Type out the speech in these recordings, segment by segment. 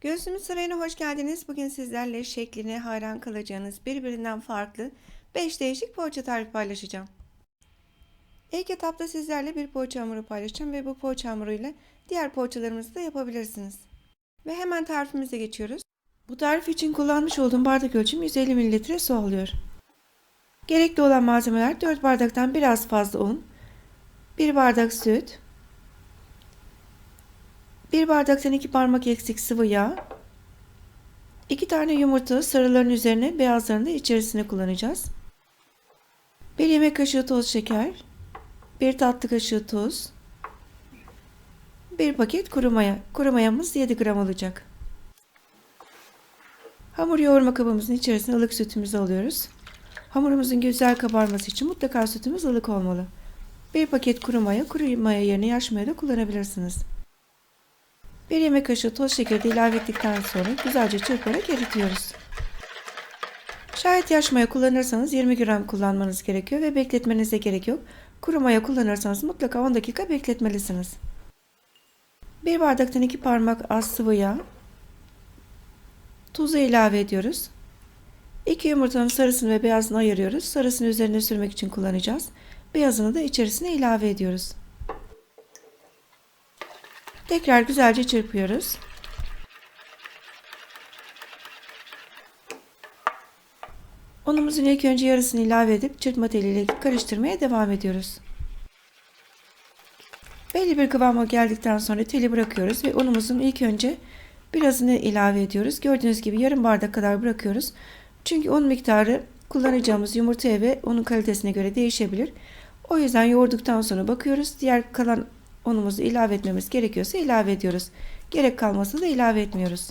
Gözlümüz Sarayı'na hoş geldiniz. Bugün sizlerle şekline hayran kalacağınız birbirinden farklı 5 değişik poğaça tarifi paylaşacağım. İlk etapta sizlerle bir poğaça hamuru paylaşacağım ve bu poğaça hamuruyla diğer poğaçalarımızı da yapabilirsiniz. Ve hemen tarifimize geçiyoruz. Bu tarif için kullanmış olduğum bardak ölçüm 150 ml su alıyor. Gerekli olan malzemeler 4 bardaktan biraz fazla un, 1 bardak süt, 1 bardaktan 2 parmak eksik sıvı yağ, 2 tane yumurta sarıların üzerine beyazlarını da içerisine kullanacağız. 1 yemek kaşığı toz şeker, 1 tatlı kaşığı tuz, 1 paket kuru maya. Kuru mayamız 7 gram olacak. Hamur yoğurma kabımızın içerisine ılık sütümüzü alıyoruz. Hamurumuzun güzel kabarması için mutlaka sütümüz ılık olmalı. 1 paket kuru maya, kuru maya yerine yaş maya da kullanabilirsiniz. 1 yemek kaşığı toz şekeri ilave ettikten sonra güzelce çırparak eritiyoruz. Şayet yaş maya kullanırsanız 20 gram kullanmanız gerekiyor ve bekletmenize gerek yok. Kuru maya kullanırsanız mutlaka 10 dakika bekletmelisiniz. 1 bardaktan 2 parmak az sıvı yağ, tuzu ilave ediyoruz. 2 yumurtanın sarısını ve beyazını ayırıyoruz. Sarısını üzerine sürmek için kullanacağız. Beyazını da içerisine ilave ediyoruz. Tekrar güzelce çırpıyoruz. Unumuzun ilk önce yarısını ilave edip çırpma teliyle karıştırmaya devam ediyoruz. Belli bir kıvama geldikten sonra teli bırakıyoruz ve unumuzun ilk önce birazını ilave ediyoruz. Gördüğünüz gibi yarım bardak kadar bırakıyoruz. Çünkü un miktarı kullanacağımız yumurtaya ve unun kalitesine göre değişebilir. O yüzden yoğurduktan sonra bakıyoruz. Diğer kalan unumuzu ilave etmemiz gerekiyorsa ilave ediyoruz. Gerek kalmasa da ilave etmiyoruz.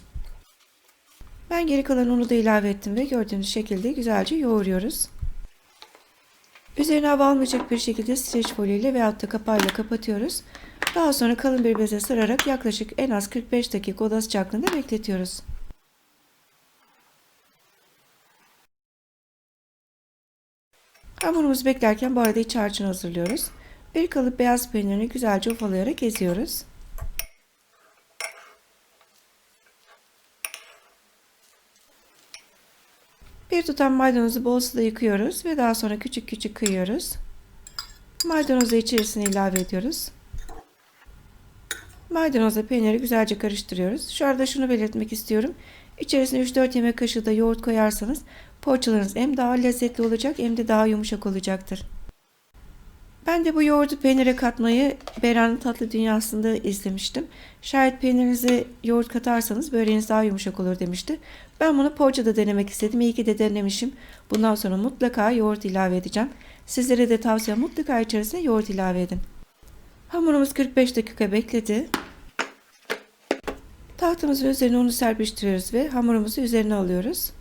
Ben geri kalan unu da ilave ettim ve gördüğünüz şekilde güzelce yoğuruyoruz. Üzerine hava almayacak bir şekilde streç folyo ile veyahut da kapağıyla kapatıyoruz. Daha sonra kalın bir beze sararak yaklaşık en az 45 dakika oda sıcaklığında bekletiyoruz. Hamurumuzu beklerken bu arada iç harcını hazırlıyoruz. Bir kalıp beyaz peynirini güzelce ufalayarak eziyoruz. Bir tutam maydanozu bol suda yıkıyoruz ve daha sonra küçük küçük kıyıyoruz. Maydanozu içerisine ilave ediyoruz. Maydanozla peyniri güzelce karıştırıyoruz. Şu arada şunu belirtmek istiyorum. İçerisine 3-4 yemek kaşığı da yoğurt koyarsanız poğaçalarınız hem daha lezzetli olacak hem de daha yumuşak olacaktır. Ben de bu yoğurdu peynire katmayı Beran'ın Tatlı Dünyası'nda izlemiştim. Şayet peynirinize yoğurt katarsanız böreğiniz daha yumuşak olur demişti. Ben bunu poğaçada denemek istedim. İyi ki de denemişim. Bundan sonra mutlaka yoğurt ilave edeceğim. Sizlere de tavsiye mutlaka içerisine yoğurt ilave edin. Hamurumuz 45 dakika bekledi. Tahtamızın üzerine unu serpiştiriyoruz ve hamurumuzu üzerine alıyoruz.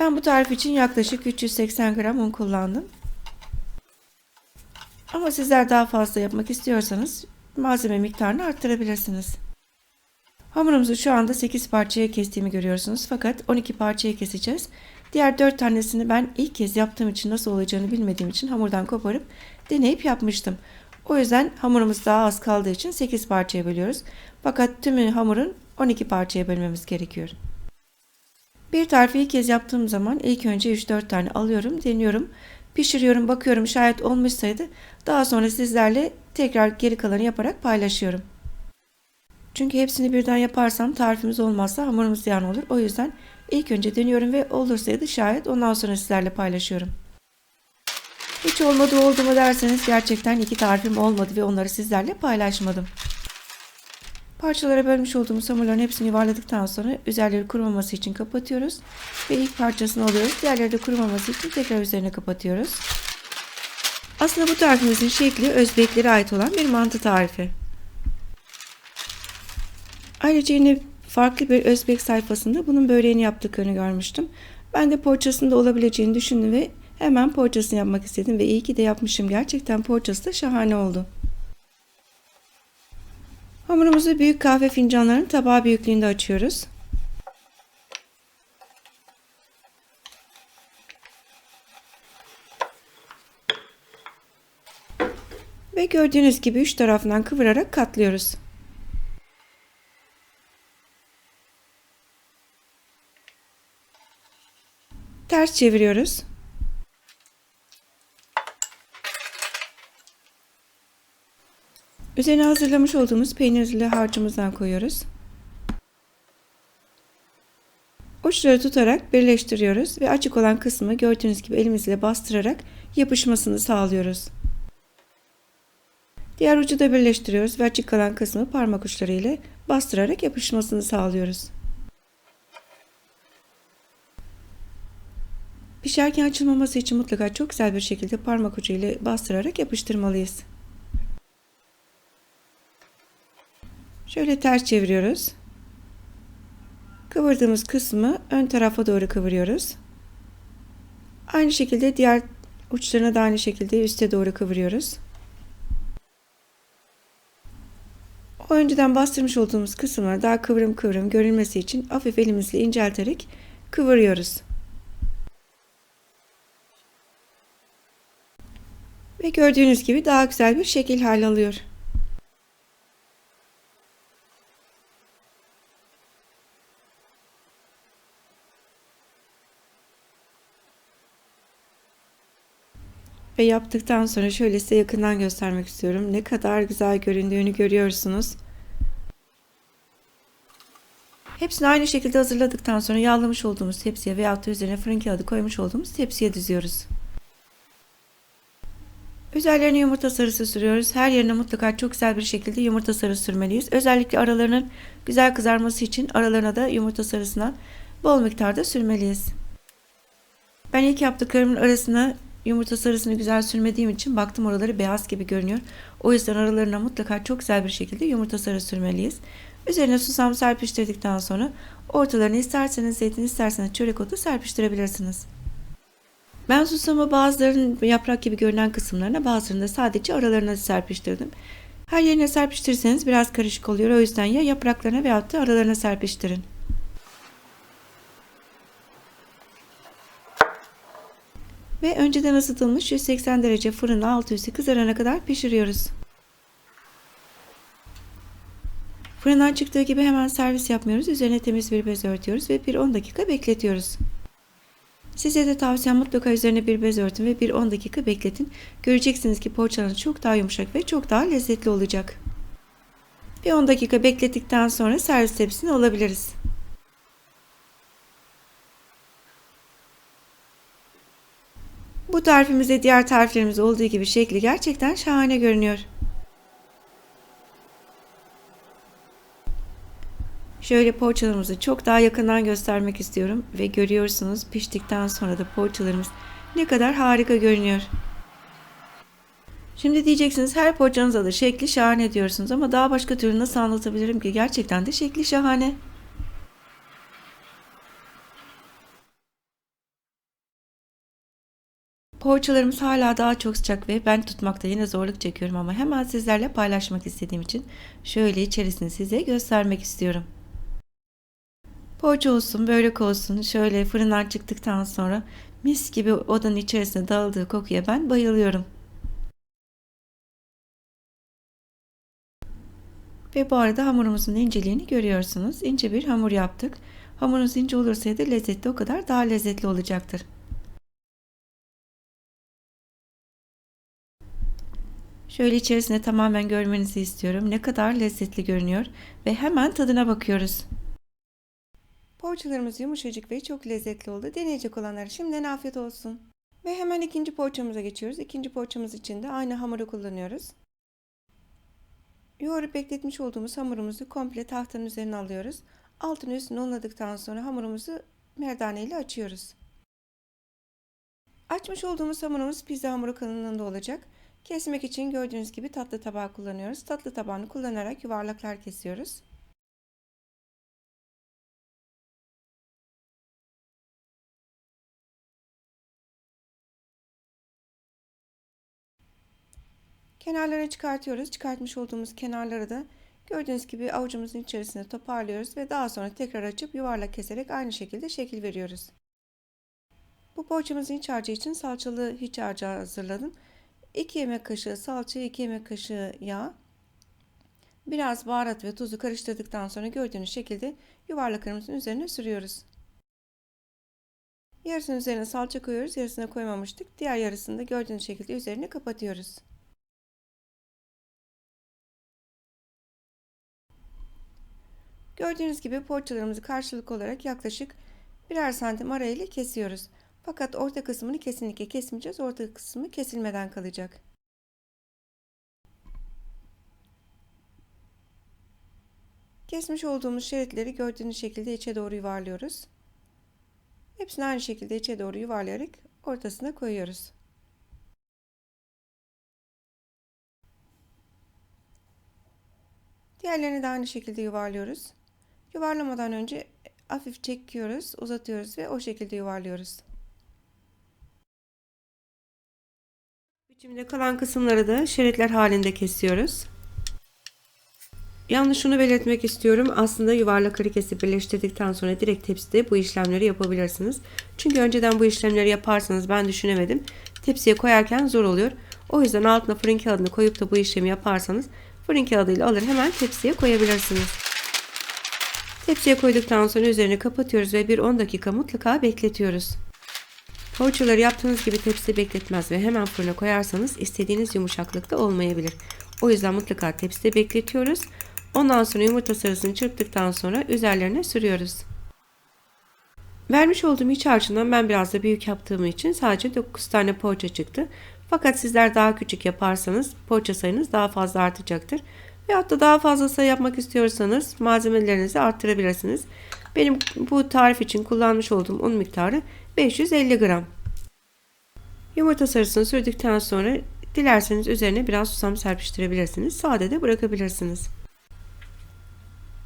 Ben bu tarif için yaklaşık 380 gram un kullandım. Ama sizler daha fazla yapmak istiyorsanız malzeme miktarını arttırabilirsiniz. Hamurumuzu şu anda 8 parçaya kestiğimi görüyorsunuz fakat 12 parçaya keseceğiz. Diğer 4 tanesini ben ilk kez yaptığım için nasıl olacağını bilmediğim için hamurdan koparıp deneyip yapmıştım. O yüzden hamurumuz daha az kaldığı için 8 parçaya bölüyoruz. Fakat tümü hamurun 12 parçaya bölmemiz gerekiyor. Bir tarifi ilk kez yaptığım zaman ilk önce 3-4 tane alıyorum, deniyorum. Pişiriyorum, bakıyorum şayet olmuşsaydı daha sonra sizlerle tekrar geri kalanı yaparak paylaşıyorum. Çünkü hepsini birden yaparsam tarifimiz olmazsa hamurumuz ziyan olur. O yüzden ilk önce deniyorum ve olursaydı şayet ondan sonra sizlerle paylaşıyorum. Hiç olmadı oldu mu derseniz gerçekten iki tarifim olmadı ve onları sizlerle paylaşmadım. Parçalara bölmüş olduğumuz hamurların hepsini yuvarladıktan sonra üzerleri kurumaması için kapatıyoruz. Ve ilk parçasını alıyoruz. Diğerleri de kurumaması için tekrar üzerine kapatıyoruz. Aslında bu tarifimizin şekli Özbeklere ait olan bir mantı tarifi. Ayrıca yine farklı bir Özbek sayfasında bunun böreğini yaptıklarını görmüştüm. Ben de poğaçasında olabileceğini düşündüm ve hemen poğaçasını yapmak istedim ve iyi ki de yapmışım. Gerçekten poğaçası da şahane oldu. Hamurumuzu büyük kahve fincanlarının tabağı büyüklüğünde açıyoruz. Ve gördüğünüz gibi üç tarafından kıvırarak katlıyoruz. Ters çeviriyoruz. Üzerine hazırlamış olduğumuz peynirli harcımızdan koyuyoruz. Uçları tutarak birleştiriyoruz ve açık olan kısmı gördüğünüz gibi elimizle bastırarak yapışmasını sağlıyoruz. Diğer ucu da birleştiriyoruz ve açık kalan kısmı parmak uçları ile bastırarak yapışmasını sağlıyoruz. Pişerken açılmaması için mutlaka çok güzel bir şekilde parmak ucu ile bastırarak yapıştırmalıyız. Şöyle ters çeviriyoruz. Kıvırdığımız kısmı ön tarafa doğru kıvırıyoruz. Aynı şekilde diğer uçlarına da aynı şekilde üste doğru kıvırıyoruz. O önceden bastırmış olduğumuz kısımları daha kıvrım kıvrım görünmesi için hafif elimizle incelterek kıvırıyoruz. Ve gördüğünüz gibi daha güzel bir şekil hal alıyor. Ve yaptıktan sonra şöyle size yakından göstermek istiyorum. Ne kadar güzel göründüğünü görüyorsunuz. Hepsini aynı şekilde hazırladıktan sonra yağlamış olduğumuz tepsiye veya da üzerine fırın kağıdı koymuş olduğumuz tepsiye diziyoruz. Üzerlerine yumurta sarısı sürüyoruz. Her yerine mutlaka çok güzel bir şekilde yumurta sarısı sürmeliyiz. Özellikle aralarının güzel kızarması için aralarına da yumurta sarısından bol miktarda sürmeliyiz. Ben ilk yaptıklarımın arasına yumurta sarısını güzel sürmediğim için baktım oraları beyaz gibi görünüyor. O yüzden aralarına mutlaka çok güzel bir şekilde yumurta sarısı sürmeliyiz. Üzerine susam serpiştirdikten sonra ortalarına isterseniz zeytin isterseniz çörek otu serpiştirebilirsiniz. Ben susamı bazılarının yaprak gibi görünen kısımlarına bazılarında sadece aralarına serpiştirdim. Her yerine serpiştirirseniz biraz karışık oluyor. O yüzden ya yapraklarına veyahut da aralarına serpiştirin. Ve önceden ısıtılmış 180 derece fırına altı üstü kızarana kadar pişiriyoruz. Fırından çıktığı gibi hemen servis yapmıyoruz. Üzerine temiz bir bez örtüyoruz ve bir 10 dakika bekletiyoruz. Size de tavsiyem mutlaka üzerine bir bez örtün ve bir 10 dakika bekletin. Göreceksiniz ki poğaçalarınız çok daha yumuşak ve çok daha lezzetli olacak. Bir 10 dakika beklettikten sonra servis tepsisine alabiliriz. Bu tarifimizde diğer tariflerimiz olduğu gibi şekli gerçekten şahane görünüyor. Şöyle poğaçalarımızı çok daha yakından göstermek istiyorum ve görüyorsunuz piştikten sonra da poğaçalarımız ne kadar harika görünüyor. Şimdi diyeceksiniz her poğaçanızda da şekli şahane diyorsunuz ama daha başka türlü nasıl anlatabilirim ki gerçekten de şekli şahane. Poğaçalarımız hala daha çok sıcak ve ben tutmakta yine zorluk çekiyorum ama hemen sizlerle paylaşmak istediğim için şöyle içerisini size göstermek istiyorum. Poğaça olsun, börek olsun şöyle fırından çıktıktan sonra mis gibi odanın içerisine dağıldığı kokuya ben bayılıyorum. Ve bu arada hamurumuzun inceliğini görüyorsunuz. İnce bir hamur yaptık. Hamurunuz ince olursa da lezzetli o kadar daha lezzetli olacaktır. Şöyle içerisine tamamen görmenizi istiyorum. Ne kadar lezzetli görünüyor ve hemen tadına bakıyoruz. Poğaçalarımız yumuşacık ve çok lezzetli oldu. Deneyecek olanlar şimdiden afiyet olsun. Ve hemen ikinci poğaçamıza geçiyoruz. İkinci poğaçamız için de aynı hamuru kullanıyoruz. Yoğurup bekletmiş olduğumuz hamurumuzu komple tahtanın üzerine alıyoruz. Altını üstüne unladıktan sonra hamurumuzu merdane ile açıyoruz. Açmış olduğumuz hamurumuz pizza hamuru kalınlığında olacak. Kesmek için gördüğünüz gibi tatlı tabağı kullanıyoruz. Tatlı tabağını kullanarak yuvarlaklar kesiyoruz. Kenarlara çıkartıyoruz. Çıkartmış olduğumuz kenarları da gördüğünüz gibi avucumuzun içerisine toparlıyoruz ve daha sonra tekrar açıp yuvarlak keserek aynı şekilde şekil veriyoruz. Bu poğaçamızın iç harcı için salçalı iç harcı hazırladım. 2 yemek kaşığı salça, 2 yemek kaşığı yağ, biraz baharat ve tuzu karıştırdıktan sonra gördüğünüz şekilde yuvarlaklarımızın üzerine sürüyoruz. Yarısının üzerine salça koyuyoruz, yarısına koymamıştık. Diğer yarısını da gördüğünüz şekilde üzerine kapatıyoruz. Gördüğünüz gibi poğaçalarımızı karşılık olarak yaklaşık birer santim arayla kesiyoruz. Fakat orta kısmını kesinlikle kesmeyeceğiz. Orta kısmı kesilmeden kalacak. Kesmiş olduğumuz şeritleri gördüğünüz şekilde içe doğru yuvarlıyoruz. Hepsini aynı şekilde içe doğru yuvarlayarak ortasına koyuyoruz. Diğerlerini de aynı şekilde yuvarlıyoruz. Yuvarlamadan önce hafif çekiyoruz, uzatıyoruz ve o şekilde yuvarlıyoruz. Biçimde kalan kısımları da şeritler halinde kesiyoruz. Yalnız şunu belirtmek istiyorum. Aslında yuvarlakları kesip birleştirdikten sonra direkt tepside bu işlemleri yapabilirsiniz. Çünkü önceden bu işlemleri yaparsanız ben düşünemedim. Tepsiye koyarken zor oluyor. O yüzden altına fırın kağıdını koyup da bu işlemi yaparsanız fırın kağıdıyla alır hemen tepsiye koyabilirsiniz. Tepsiye koyduktan sonra üzerini kapatıyoruz ve bir 10 dakika mutlaka bekletiyoruz. Poğaçaları yaptığınız gibi tepside bekletmez ve hemen fırına koyarsanız istediğiniz yumuşaklıkta olmayabilir. O yüzden mutlaka tepside bekletiyoruz. Ondan sonra yumurta sarısını çırptıktan sonra üzerlerine sürüyoruz. Vermiş olduğum iç harcından ben biraz da büyük yaptığım için sadece 9 tane poğaça çıktı. Fakat sizler daha küçük yaparsanız poğaça sayınız daha fazla artacaktır. Veyahut da daha fazla sayı yapmak istiyorsanız malzemelerinizi arttırabilirsiniz. Benim bu tarif için kullanmış olduğum un miktarı 550 gram. Yumurta sarısını sürdükten sonra dilerseniz üzerine biraz susam serpiştirebilirsiniz. Sade de bırakabilirsiniz.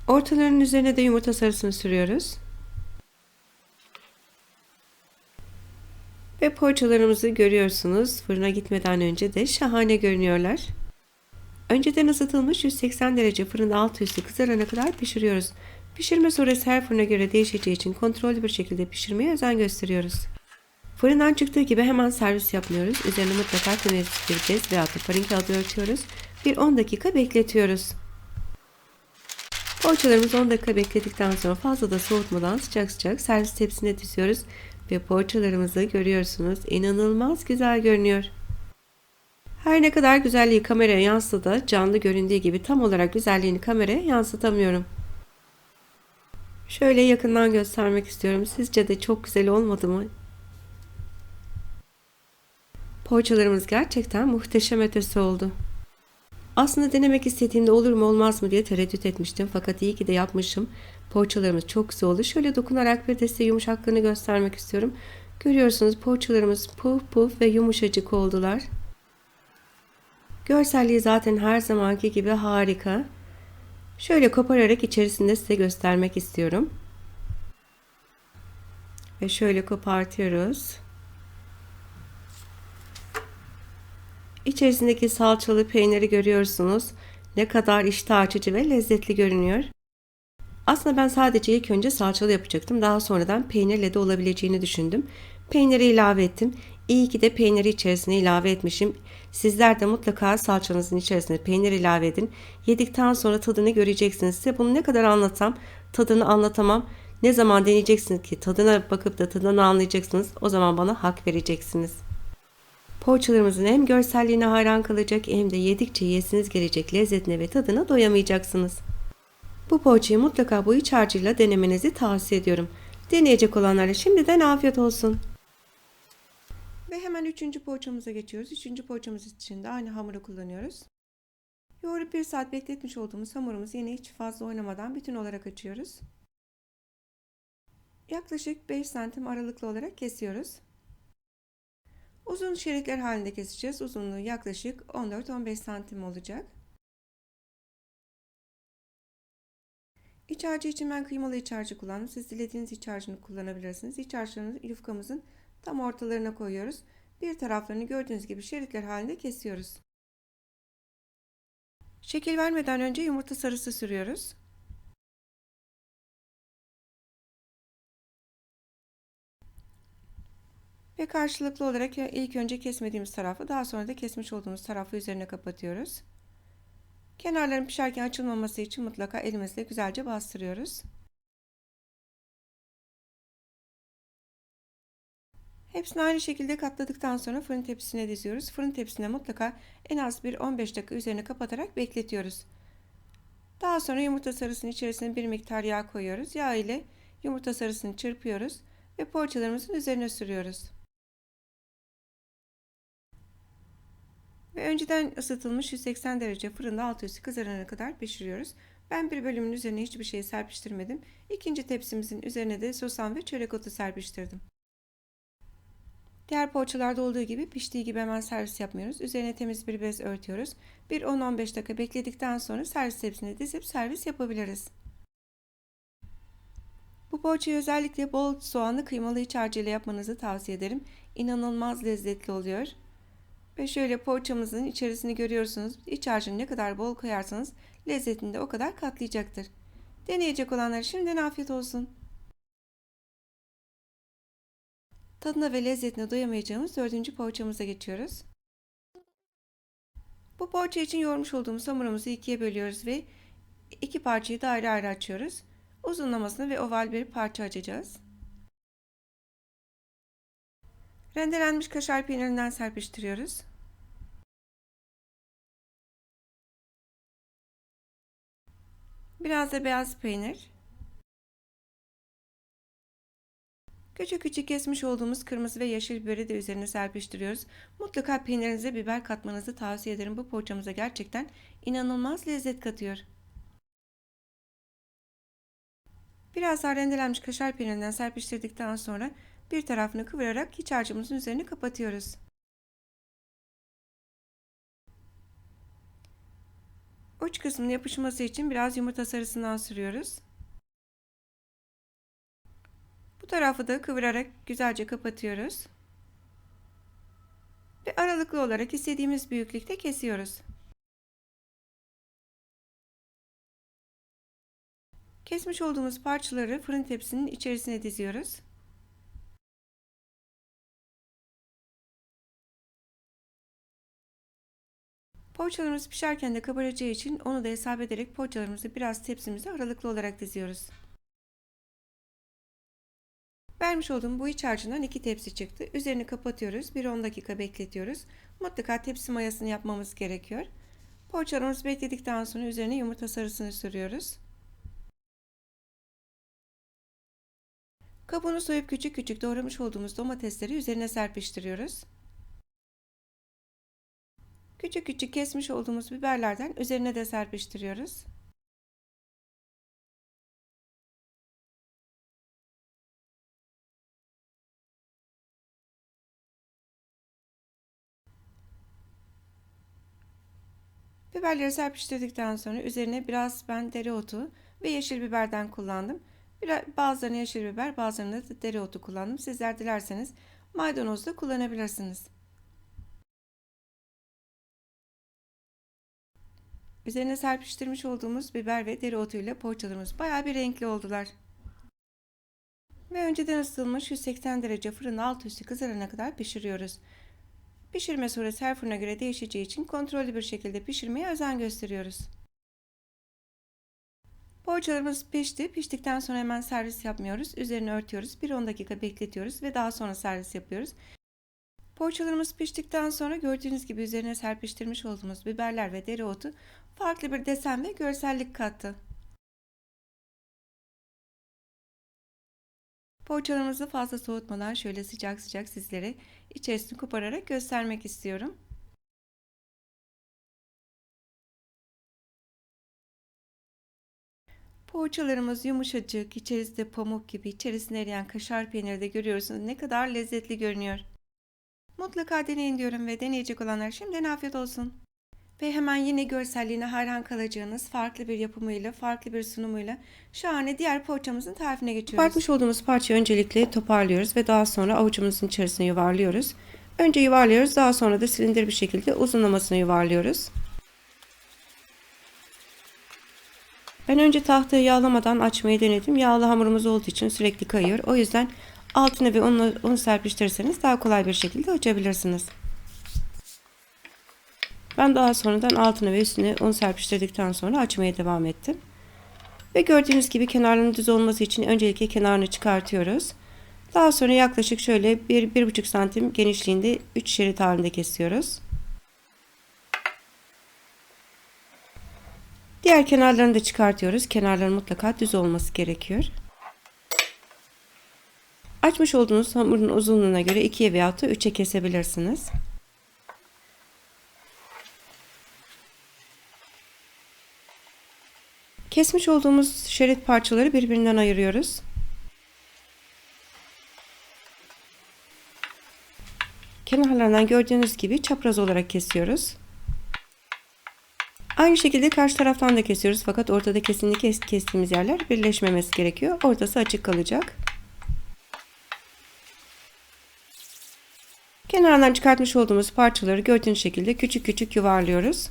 Ortalarının üzerine de yumurta sarısını sürüyoruz. Ve poğaçalarımızı görüyorsunuz. Fırına gitmeden önce de şahane görünüyorlar. Önceden ısıtılmış 180 derece fırında alt üstü kızarana kadar pişiriyoruz. Pişirme süresi her fırına göre değişeceği için kontrollü bir şekilde pişirmeye özen gösteriyoruz. Fırından çıktığı gibi hemen servis yapmıyoruz. Üzerine mutlaka temiz bir bez veya da fırın kağıdı örtüyoruz. Bir 10 dakika bekletiyoruz. Poğaçalarımızı 10 dakika bekledikten sonra fazla da soğutmadan sıcak sıcak servis tepsine diziyoruz. Ve poğaçalarımızı görüyorsunuz. İnanılmaz güzel görünüyor. Her ne kadar güzelliği kameraya yansısa da canlı göründüğü gibi tam olarak güzelliğini kameraya yansıtamıyorum. Şöyle yakından göstermek istiyorum. Sizce de çok güzel olmadı mı? Poğaçalarımız gerçekten muhteşem ötesi oldu. Aslında denemek istediğimde olur mu olmaz mı diye tereddüt etmiştim. Fakat iyi ki de yapmışım. Poğaçalarımız çok güzel oldu. Şöyle dokunarak bir de size yumuşaklığını göstermek istiyorum. Görüyorsunuz poğaçalarımız puf puf ve yumuşacık oldular. Görselliği zaten her zamanki gibi harika. Şöyle kopararak içerisinde size göstermek istiyorum. Ve şöyle kopartıyoruz. İçerisindeki salçalı peyniri görüyorsunuz. Ne kadar iştah açıcı ve lezzetli görünüyor. Aslında ben sadece ilk önce salçalı yapacaktım. Daha sonradan peynirle de olabileceğini düşündüm. Peyniri ilave ettim. İyi ki de peyniri içerisine ilave etmişim. Sizler de mutlaka salçanızın içerisine peynir ilave edin. Yedikten sonra tadını göreceksiniz. Size bunu ne kadar anlatsam tadını anlatamam. Ne zaman deneyeceksiniz ki tadına bakıp da tadını anlayacaksınız. O zaman bana hak vereceksiniz. Poğaçalarımızın hem görselliğine hayran kalacak hem de yedikçe yesiniz gelecek lezzetine ve tadına doyamayacaksınız. Bu poğaçayı mutlaka bu iç harcıyla denemenizi tavsiye ediyorum. Deneyecek olanlara şimdiden afiyet olsun. Ve hemen üçüncü poğaçamıza geçiyoruz. Üçüncü poğaçamız için de aynı hamuru kullanıyoruz. Yoğurup bir saat bekletmiş olduğumuz hamurumuzu yine hiç fazla oynamadan bütün olarak açıyoruz. Yaklaşık 5 santim aralıklı olarak kesiyoruz. Uzun şeritler halinde keseceğiz. Uzunluğu yaklaşık 14-15 santim olacak. İç harcı için ben kıymalı iç harcı kullandım. Siz dilediğiniz iç harcını kullanabilirsiniz. İç harcını yufkamızın tam ortalarına koyuyoruz. Bir taraflarını gördüğünüz gibi şeritler halinde kesiyoruz. Şekil vermeden önce yumurta sarısı sürüyoruz. Ve karşılıklı olarak ilk önce kesmediğimiz tarafı daha sonra da kesmiş olduğumuz tarafı üzerine kapatıyoruz. Kenarların pişerken açılmaması için mutlaka elimizle güzelce bastırıyoruz. Hepsini aynı şekilde katladıktan sonra fırın tepsisine diziyoruz. Fırın tepsisine mutlaka en az bir 15 dakika üzerine kapatarak bekletiyoruz. Daha sonra yumurta sarısının içerisine bir miktar yağ koyuyoruz. Yağ ile yumurta sarısını çırpıyoruz ve poğaçalarımızın üzerine sürüyoruz. Ve önceden ısıtılmış 180 derece fırında alt üstü kızarana kadar pişiriyoruz. Ben bir bölümün üzerine hiçbir şey serpiştirmedim. İkinci tepsimizin üzerine de susam ve çörek otu serpiştirdim. Diğer poğaçalarda olduğu gibi piştiği gibi hemen servis yapmıyoruz. Üzerine temiz bir bez örtüyoruz. Bir 10-15 dakika bekledikten sonra servis tepsine dizip servis yapabiliriz. Bu poğaçayı özellikle bol soğanlı kıymalı iç harcıyla yapmanızı tavsiye ederim. İnanılmaz lezzetli oluyor. Ve şöyle poğaçamızın içerisini görüyorsunuz. İç harcını ne kadar bol koyarsanız lezzetini de o kadar katlayacaktır. Deneyecek olanlar şimdiden afiyet olsun. Tadına ve lezzetine doyamayacağımız dördüncü poğaçamıza geçiyoruz. Bu poğaça için yoğurmuş olduğumuz hamurumuzu ikiye bölüyoruz ve iki parçayı da ayrı ayrı açıyoruz. Uzunlamasını ve oval bir parça açacağız. Rendelenmiş kaşar peynirinden serpiştiriyoruz. Biraz da beyaz peynir. Küçük küçük kesmiş olduğumuz kırmızı ve yeşil biberi de üzerine serpiştiriyoruz. Mutlaka peynirinize biber katmanızı tavsiye ederim. Bu poğaçamıza gerçekten inanılmaz lezzet katıyor. Biraz daha rendelenmiş kaşar peynirinden serpiştirdikten sonra bir tarafını kıvırarak iç harcımızın üzerini kapatıyoruz. Uç kısmının yapışması için biraz yumurta sarısından sürüyoruz. Bu tarafı da kıvırarak güzelce kapatıyoruz. Ve aralıklı olarak istediğimiz büyüklükte kesiyoruz. Kesmiş olduğumuz parçaları fırın tepsinin içerisine diziyoruz. Poğaçalarımız pişerken de kabaracağı için onu da hesap ederek poğaçalarımızı biraz tepsimize aralıklı olarak diziyoruz. Vermiş olduğum bu iç harcından iki tepsi çıktı. Üzerini kapatıyoruz. Bir 10 dakika bekletiyoruz. Mutlaka tepsi mayasını yapmamız gerekiyor. Poğaçalarımız bekledikten sonra üzerine yumurta sarısını sürüyoruz. Kabuğunu soyup küçük küçük doğramış olduğumuz domatesleri üzerine serpiştiriyoruz. Küçük küçük kesmiş olduğumuz biberlerden üzerine de serpiştiriyoruz. Biberleri serpiştirdikten sonra üzerine biraz ben dereotu ve yeşil biberden kullandım. Biraz, bazılarını yeşil biber, bazılarını da dereotu kullandım. Sizler dilerseniz maydanoz da kullanabilirsiniz. Üzerine serpiştirmiş olduğumuz biber ve dereotu ile poğaçalarımız baya bir renkli oldular. Ve önceden ısıtılmış 180 derece fırın alt üstü kızarana kadar pişiriyoruz. Pişirme süresi her fırına göre değişeceği için kontrollü bir şekilde pişirmeye özen gösteriyoruz. Poğaçalarımız pişti. Piştikten sonra hemen servis yapmıyoruz. Üzerini örtüyoruz. Bir 10 dakika bekletiyoruz ve daha sonra servis yapıyoruz. Poğaçalarımız piştikten sonra gördüğünüz gibi üzerine serpiştirmiş olduğumuz biberler ve dereotu farklı bir desen ve görsellik kattı. Poğaçalarımızı fazla soğutmadan şöyle sıcak sıcak sizlere içerisini kopararak göstermek istiyorum. Poğaçalarımız yumuşacık, içerisinde pamuk gibi, içerisinde eriyen kaşar peyniri de görüyorsunuz. Ne kadar lezzetli görünüyor. Mutlaka deneyin diyorum ve deneyecek olanlar şimdiden afiyet olsun. Ve hemen yine görselliğine hayran kalacağınız farklı bir yapımıyla, farklı bir sunumuyla şahane diğer poğaçamızın tarifine geçiyoruz. Kopartmış olduğumuz parçayı öncelikle toparlıyoruz ve daha sonra avucumuzun içerisine yuvarlıyoruz. Önce yuvarlıyoruz, daha sonra da silindir bir şekilde uzunlamasına yuvarlıyoruz. Ben önce tahtayı yağlamadan açmayı denedim. Yağlı hamurumuz olduğu için sürekli kayıyor. O yüzden altına ve onu, onu serpiştirirseniz daha kolay bir şekilde açabilirsiniz. Ben daha sonradan altına ve üstüne un serpiştirdikten sonra açmaya devam ettim. Ve gördüğünüz gibi kenarlarının düz olması için öncelikle kenarını çıkartıyoruz. Daha sonra yaklaşık şöyle 1-1,5 santim genişliğinde 3 şerit halinde kesiyoruz. Diğer kenarlarını da çıkartıyoruz. Kenarların mutlaka düz olması gerekiyor. Açmış olduğunuz hamurun uzunluğuna göre 2'ye veya da 3'e kesebilirsiniz. Kesmiş olduğumuz şerit parçaları birbirinden ayırıyoruz. Kenarlarından gördüğünüz gibi çapraz olarak kesiyoruz. Aynı şekilde karşı taraftan da kesiyoruz fakat ortada kesinlikle kestiğimiz yerler birleşmemesi gerekiyor. Ortası açık kalacak. Kenardan çıkartmış olduğumuz parçaları gördüğünüz şekilde küçük küçük yuvarlıyoruz.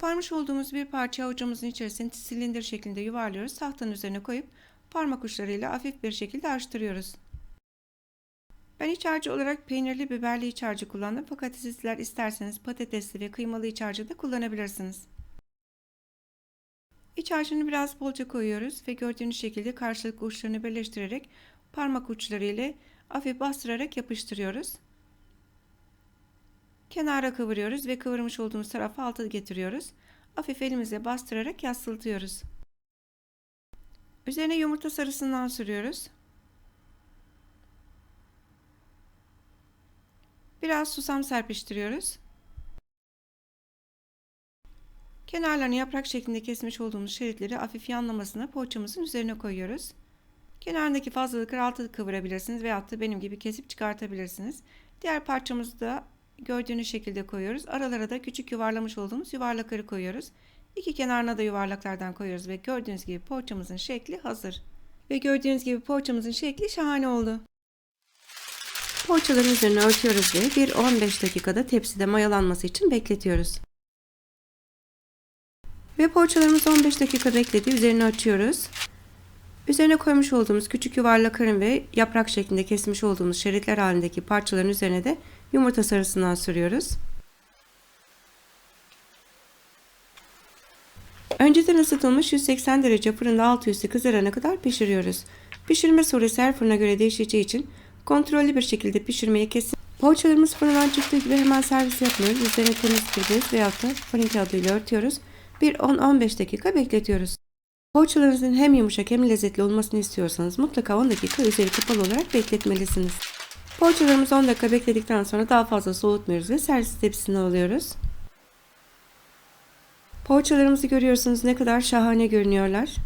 Koparmış olduğumuz bir parça avucumuzun içerisine silindir şeklinde yuvarlıyoruz. Tahtanın üzerine koyup parmak uçlarıyla hafif bir şekilde açtırıyoruz. Ben iç harcı olarak peynirli biberli iç harcı kullandım fakat sizler isterseniz patatesli ve kıymalı iç harcı da kullanabilirsiniz. İç harcını biraz bolca koyuyoruz ve gördüğünüz şekilde karşılıklı uçlarını birleştirerek parmak uçları ile hafif bastırarak yapıştırıyoruz. Kenara kıvırıyoruz ve kıvırmış olduğumuz tarafı alta getiriyoruz. Hafif elimizle bastırarak yassıltıyoruz. Üzerine yumurta sarısından sürüyoruz. Biraz susam serpiştiriyoruz. Kenarlarını yaprak şeklinde kesmiş olduğumuz şeritleri hafif yanlamasına poğaçamızın üzerine koyuyoruz. Kenarındaki fazlalıkları alta kıvırabilirsiniz veyahut da benim gibi kesip çıkartabilirsiniz. Diğer parçamızı da gördüğünüz şekilde koyuyoruz. Aralara da küçük yuvarlamış olduğumuz yuvarlakları koyuyoruz. İki kenarına da yuvarlaklardan koyuyoruz ve gördüğünüz gibi poğaçamızın şekli hazır. Ve gördüğünüz gibi poğaçamızın şekli şahane oldu. Poğaçaların üzerine örtüyoruz ve bir 15 dakikada tepside mayalanması için bekletiyoruz. Ve poğaçalarımız 15 dakika bekledi. Üzerine açıyoruz. Üzerine koymuş olduğumuz küçük yuvarlakların ve yaprak şeklinde kesmiş olduğumuz şeritler halindeki parçaların üzerine de yumurta sarısından sürüyoruz. Önceden ısıtılmış 180 derece fırında altı üstü kızarana kadar pişiriyoruz. Pişirme süresi her fırına göre değişeceği için kontrollü bir şekilde pişirmeye kesin. Poğaçalarımız fırından çıktığı gibi hemen servis yapmıyoruz. Üzerine temiz bir bez veya da fırın kağıdıyla örtüyoruz. Bir 10-15 dakika bekletiyoruz. Poğaçalarınızın hem yumuşak hem lezzetli olmasını istiyorsanız mutlaka 10 dakika üzeri kapalı olarak bekletmelisiniz. Poğaçalarımızı 10 dakika bekledikten sonra daha fazla soğutmuyoruz ve servis tepsisine alıyoruz. Poğaçalarımızı görüyorsunuz ne kadar şahane görünüyorlar.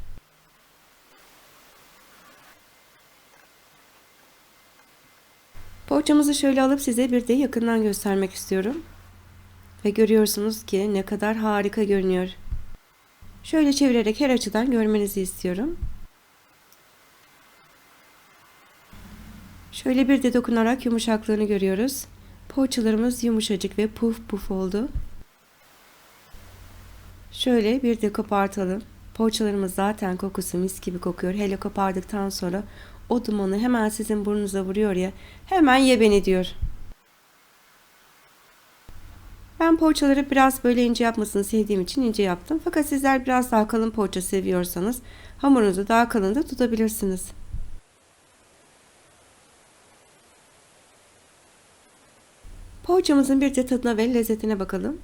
Poğaçamızı şöyle alıp size bir de yakından göstermek istiyorum. Ve görüyorsunuz ki ne kadar harika görünüyor. Şöyle çevirerek her açıdan görmenizi istiyorum. Şöyle bir de dokunarak yumuşaklığını görüyoruz. Poğaçalarımız yumuşacık ve puf puf oldu. Şöyle bir de kopartalım. Poğaçalarımız zaten kokusu mis gibi kokuyor. Hele kopardıktan sonra o dumanı hemen sizin burnunuza vuruyor ya. Hemen ye beni diyor. Ben poğaçaları biraz böyle ince yapmasını sevdiğim için ince yaptım. Fakat sizler biraz daha kalın poğaça seviyorsanız hamurunuzu daha kalın da tutabilirsiniz. Poğaçamızın bir de tadına ve lezzetine bakalım.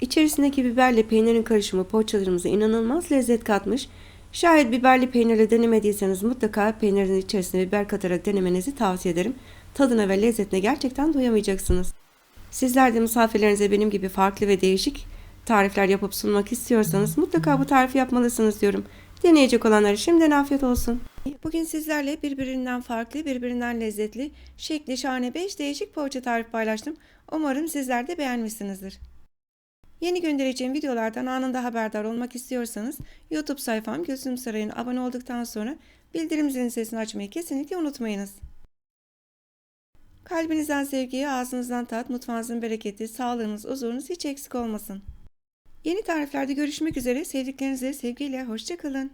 İçerisindeki biberle peynirin karışımı poğaçalarımıza inanılmaz lezzet katmış. Şayet biberli peynirle denemediyseniz mutlaka peynirin içerisine biber katarak denemenizi tavsiye ederim. Tadına ve lezzetine gerçekten doyamayacaksınız. Sizler de misafirlerinize benim gibi farklı ve değişik tarifler yapıp sunmak istiyorsanız mutlaka bu tarifi yapmalısınız diyorum. Deneyecek olanlara şimdiden afiyet olsun. Bugün sizlerle birbirinden farklı, birbirinden lezzetli, şekli şahane 5 değişik poğaça tarifi paylaştım. Umarım sizler de beğenmişsinizdir. Yeni göndereceğim videolardan anında haberdar olmak istiyorsanız YouTube sayfam Gülsüm Sarayı'na abone olduktan sonra bildirim zilinin sesini açmayı kesinlikle unutmayınız. Kalbinizden sevgiyi, ağzınızdan tat, mutfağınızın bereketi, sağlığınız, huzurunuz hiç eksik olmasın. Yeni tariflerde görüşmek üzere. Sevdiklerinizle sevgiyle, hoşçakalın.